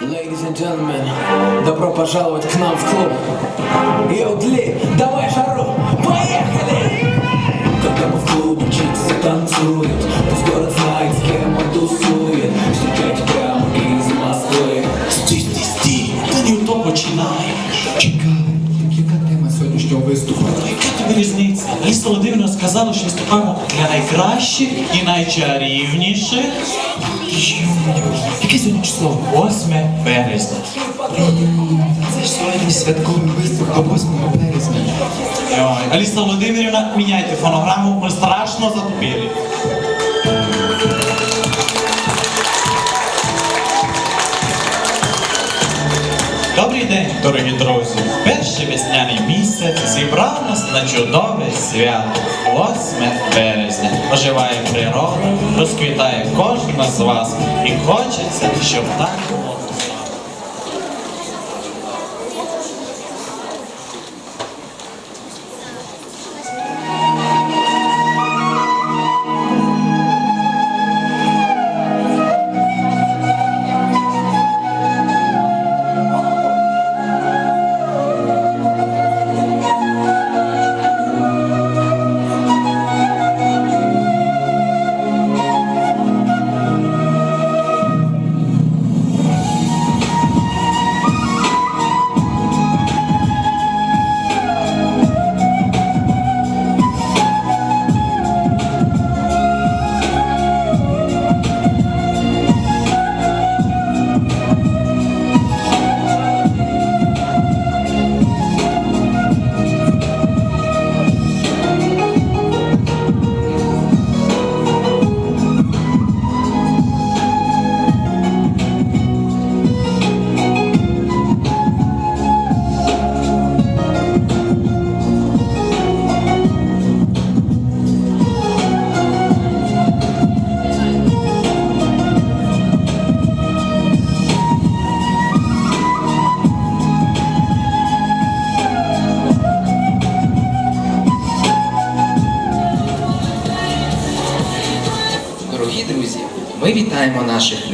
Ladies and gentlemen, добро пожаловать к нам в клуб. Йодли, давай жару, поехали! Когда мы в клубе чиксы танцуют, пусть город знает, с кем он тусует. Встречайте Різниця? Ліса Володимирівна сказала, що виступаємо для найкращих і найчарівніших. Яке сьогодні число? 8 березня. Це ж сьогодні святковий виступ до 8 березня. Аліса Володимирівна, міняйте фонограму, ми страшно затупили. Добрий день, дорогі друзі! Перший весняний місяць зібрав нас на чудове свято. 8 березня. Оживає природа, розквітає кожен з вас. І хочеться, щоб так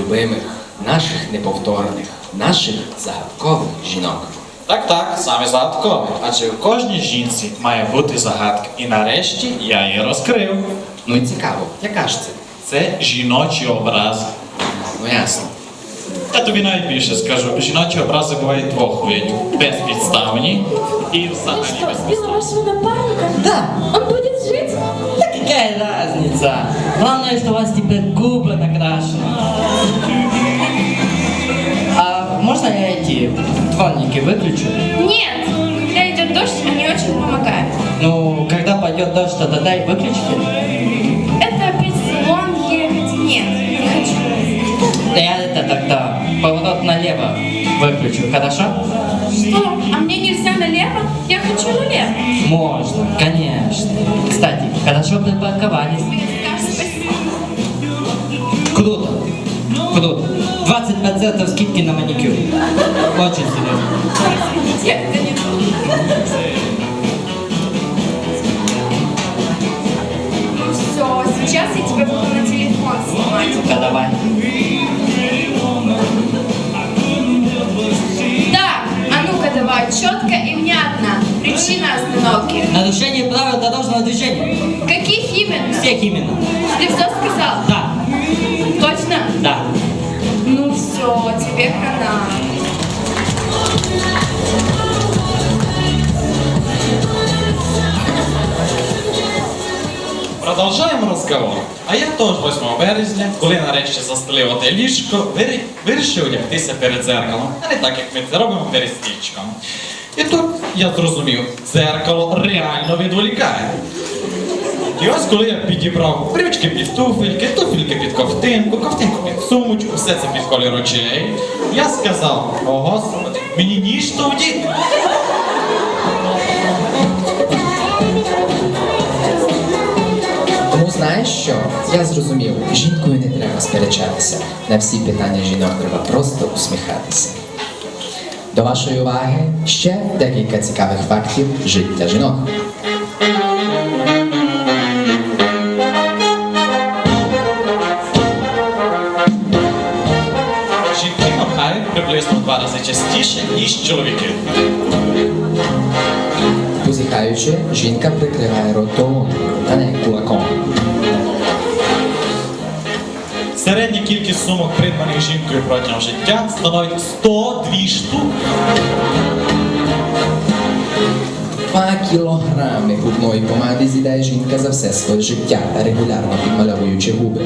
любимих, наших неповторних, наших загадкових жінок. Так, так, саме загадкове. Адже у кожній жінці має бути загадка. І нарешті я її розкрив. Ну і цікаво, яка ж це? Це жіночі образи. Ну ясно. Я тобі навіть більше скажу. Жіночі образи бувають двох видів. Безпідставні і взагалі Что, сбила безпідставні. вашего напарника? Да, Он будет жить? да какая разница? Главное, что у вас теперь губы накрашены. А можно я эти дворники выключу? Нет. Когда идет дождь, они очень помогают. Ну, когда пойдет дождь, то тогда и выключите. Это салон ехать? Нет, не хочу. Да я это тогда поворот налево выключу, хорошо? Что? А мне нельзя налево? Я хочу налево. Можно, конечно. Хорошо припарковались. Круто. Круто. 20% скидки на маникюр. Очень серьезно. Все, сейчас я тебя буду на телефон снимать. Да давай. Так, а ну-ка давай, четко и внятно. Причина остановки. Нарушение правил Всех именно. Ты все сказал? Да, Точно? да. Ну все, тебе хана. Продовжаємо розговор. А я теж 8 березня, коли нарешті застелив оте ліжко, вирі- вирішив одягтися перед зеркалом, а не так, як ми це робимо перед стрічком. І тут я зрозумів, зеркало реально відволікає. І ось коли я підібрав брючки під туфельки, туфельки під ковтинку, ковтинку під сумочку, все це під колір очей, я сказав, о господи, мені ніж то. Тому знаєш що? Я зрозумів, жінкою не треба сперечатися. На всі питання жінок треба просто усміхатися. До вашої уваги ще декілька цікавих фактів життя жінок. Ніж чоловіки. Позіхаючи, жінка прикриває рот долонею, та не кулаком. Середня кількість сумок, придбаних жінкою протягом життя, становить 102 штуки. Два кілограми губної помади з'їдає жінка за все своє життя, регулярно підмальовуючи губи.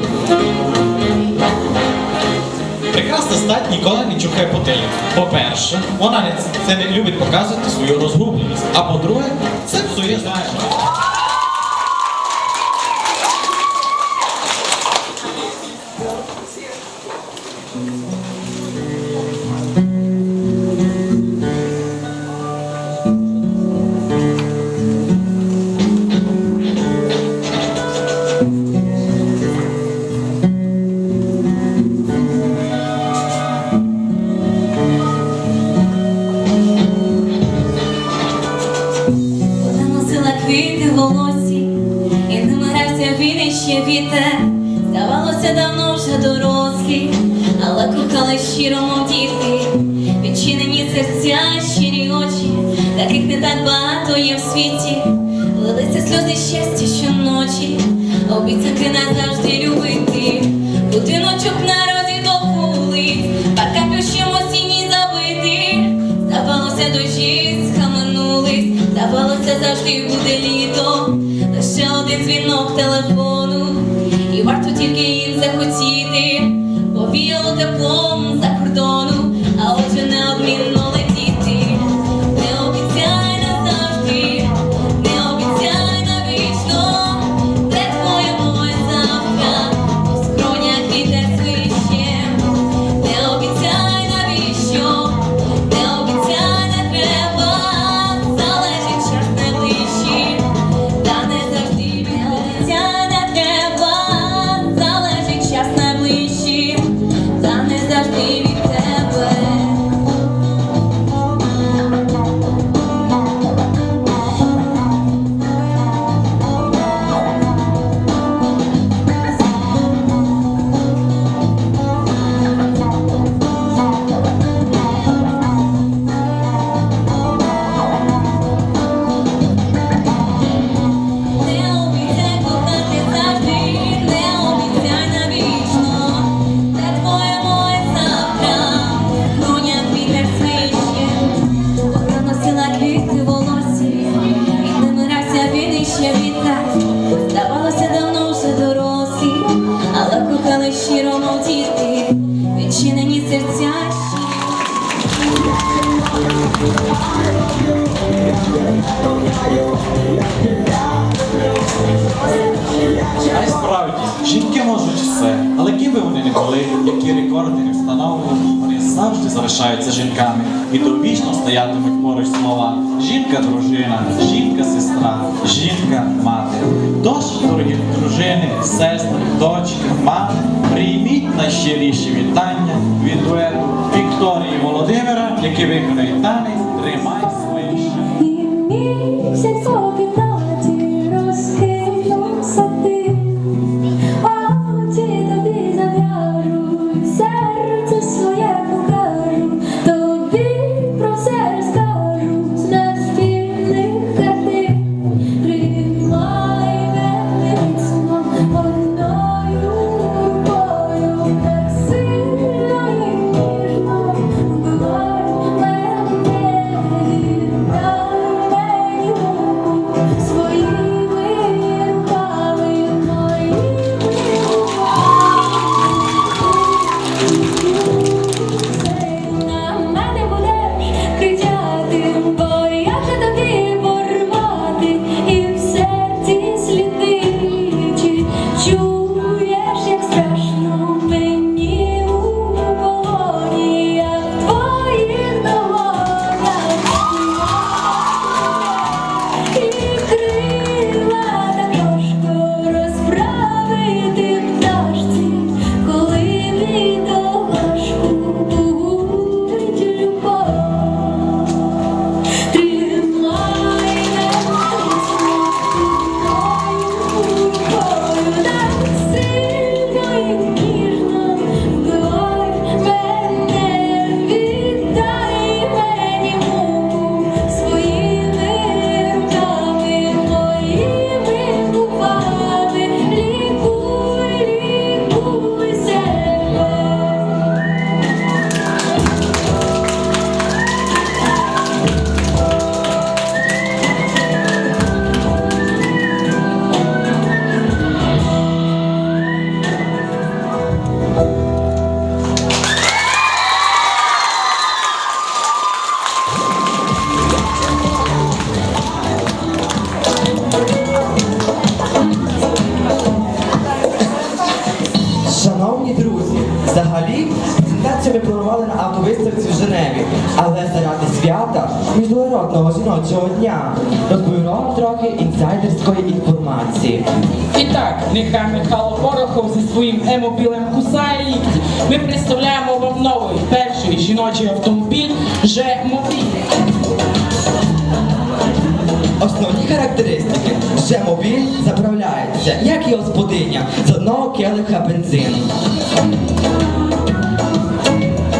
Стать ніколи не чухає потилицю. По-перше, вона не, це не любить показувати свою розгубленість. А по-друге, це псує знаєш. Ще вітер. Здавалося, давно вже дорослі, але кохали щиро, мов діти. Відчинені серця, щирі очі, таких не так багато є в світі. Лилися сльози щастя щоночі, обіцянки назавжди любити. Будиночок народі до вулиць, парка плющем осінній забитий. Здавалося, дощі схаменулись, здавалося, завжди буде літо. Лише один дзвінок телефону, варто тільки їм захотіти. Повіяло теплом за кордону, грався він. Здавалося, давно вже дорослі, але кохали щиро, мов діти, відчинені серця. А й справді, жінки можуть все, але ким би вони не були, які рекорди не встановлювали, вони завжди залишаються жінками. І довічно стоятимуть поруч слова. Жінка дружина, жінка сестра, жінка мати. Тож, дорогі дружини, сестри, дочки, мами, прийміть найщиріші вітання від дуету Вікторії Володимира, які виконають танець Тримай своїх своїм емобілем кусає лікті. Ми представляємо вам новий перший жіночий автомобіль Ж-Мобіль. Основні характеристики. Жемобіль заправляється, як і господиня, з одного келиха бензину.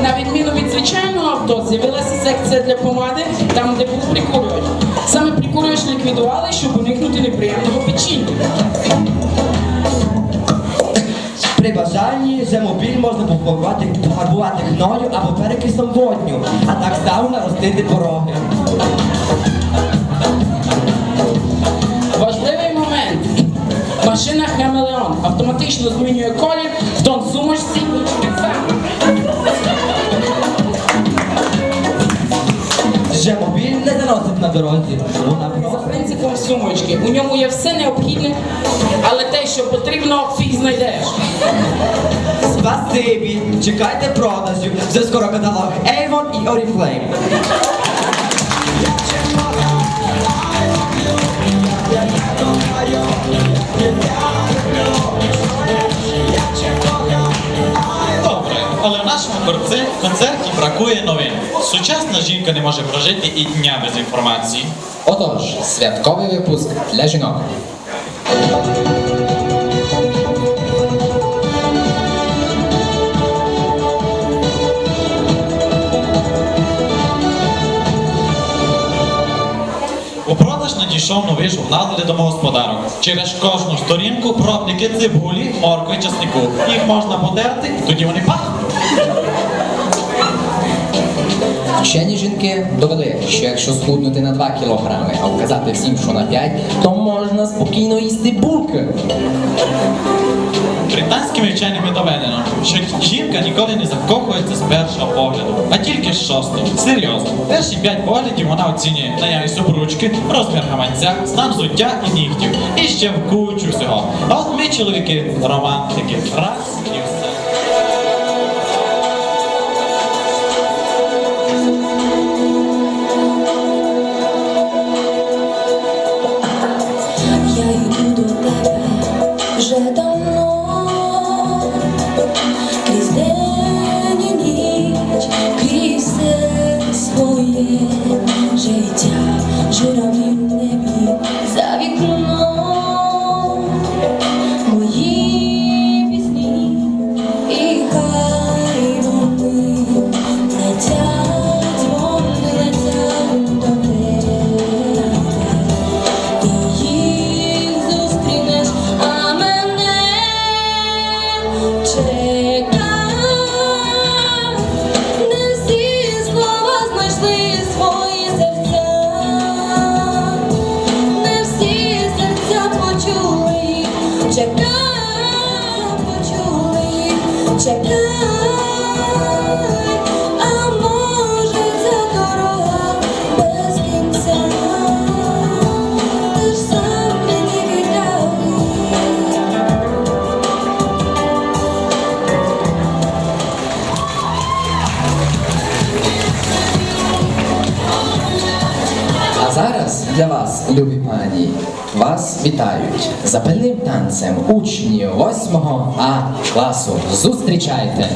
На відміну від звичайного авто, з'явилася секція для помади, там, де був прикурювач. Саме прикурювач ліквідували, щоб уникнути неприємного печіння. Бажанні жемобіль можна пофарбувати, пофарбувати хною або перекисом водню, а так само наростити пороги. Важливий момент. Машина Хамелеон автоматично змінює колір в тон сумочці. Жемобіль не заносить на дорозі. Вона За принципом сумочки. У ньому є все необхідне, але те, що потрібно, фіг знайдеш. Спасибі. Чекайте продажів. Вже скоро каталог Avon і Oriflame. Добре, але в нашому концерті бракує новин. Сучасна жінка не може прожити і дня без інформації. Отож, святковий випуск для жінок. Продаж новий журнал для домогосподарок. Через кожну сторінку пробники цибулі, моркви, часнику. Їх можна потерти, тоді вони пахнуть. Вчені жінки довели, що якщо схуднути на 2 кілограми, а вказати всім, що на 5, то можна спокійно їсти булки. Британськими вченими доведено, що жінка ніколи не закохується з першого погляду, а тільки з шостого. Серйозно, перші п'ять поглядів вона оцінює наявність обручки, розмір гаманця, стан взуття і нігтів. І ще в кучу всього. А от ми, чоловіки, романтики, раз і все. Вас, любі пані, вас вітають запальним танцем учні 8 А класу. Зустрічайте!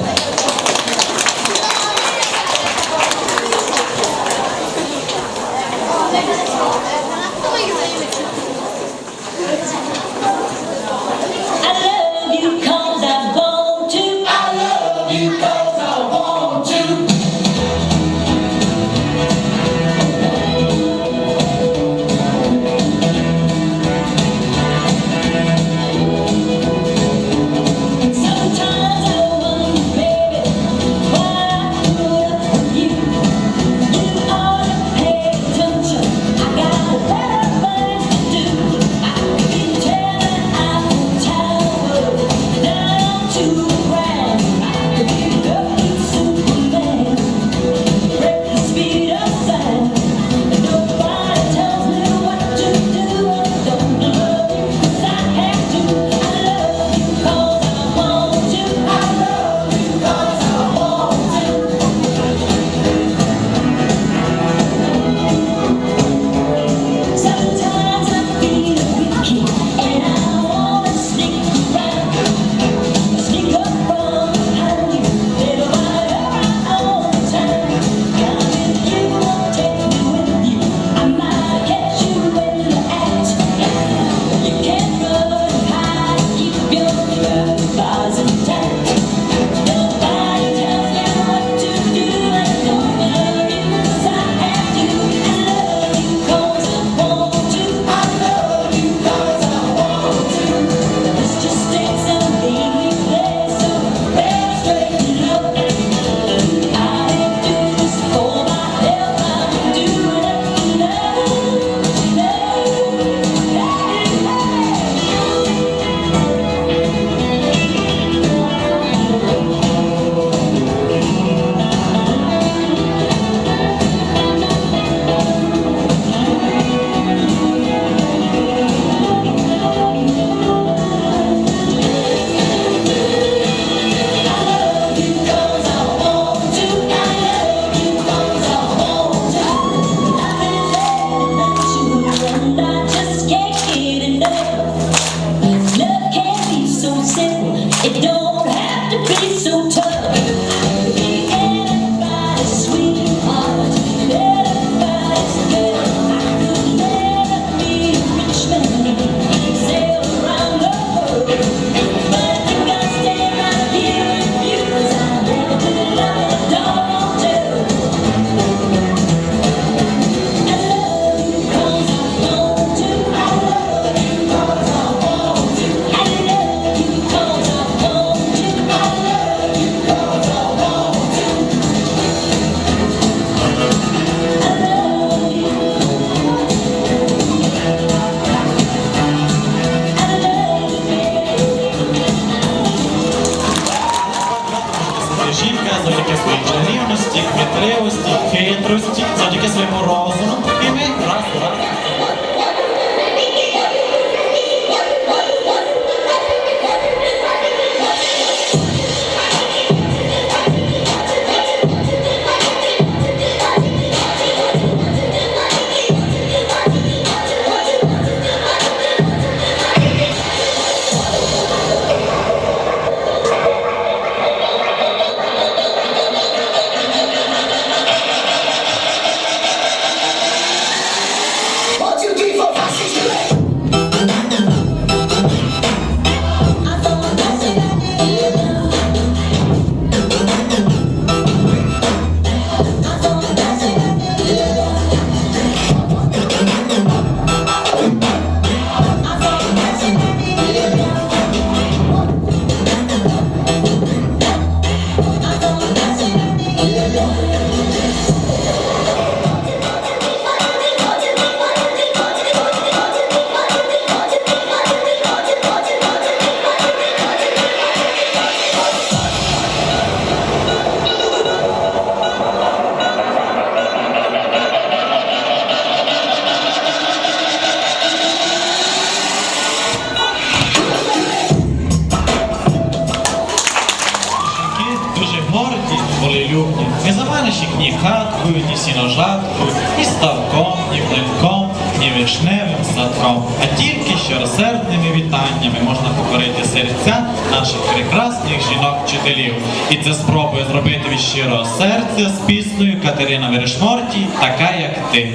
Хаткою, ні сіножаткою, ні ставком, ні млинком, ні вишневим садком, а тільки щиросердними вітаннями можна покорити серця наших прекрасних жінок-вчителів. І це спробує зробити від щирого серця з піснею Катерина Верешморті, така як ти.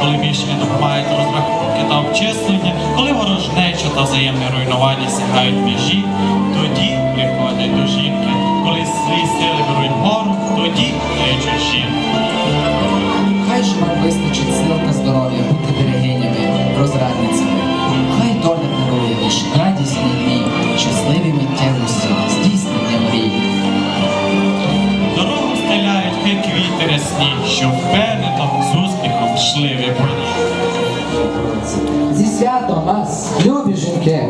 Коли більше не допомагають розрахунки та обчислення, коли ворожнеча та взаємне руйнування сягають межі, тоді приходять до жінки. Коли злі сили беруть гору, тоді кличуть жінку. Хай же вам вистачить сил та здоров'я бути берегинями, розрадницями. Хай доля дарує лиш радісний дні, щасливі миттєвості, здійснення мрій. Дорогу стеляють хай квіти рясні, що впевнено з успіхом йшли ви по ній. Зі святом вас, любі жінки!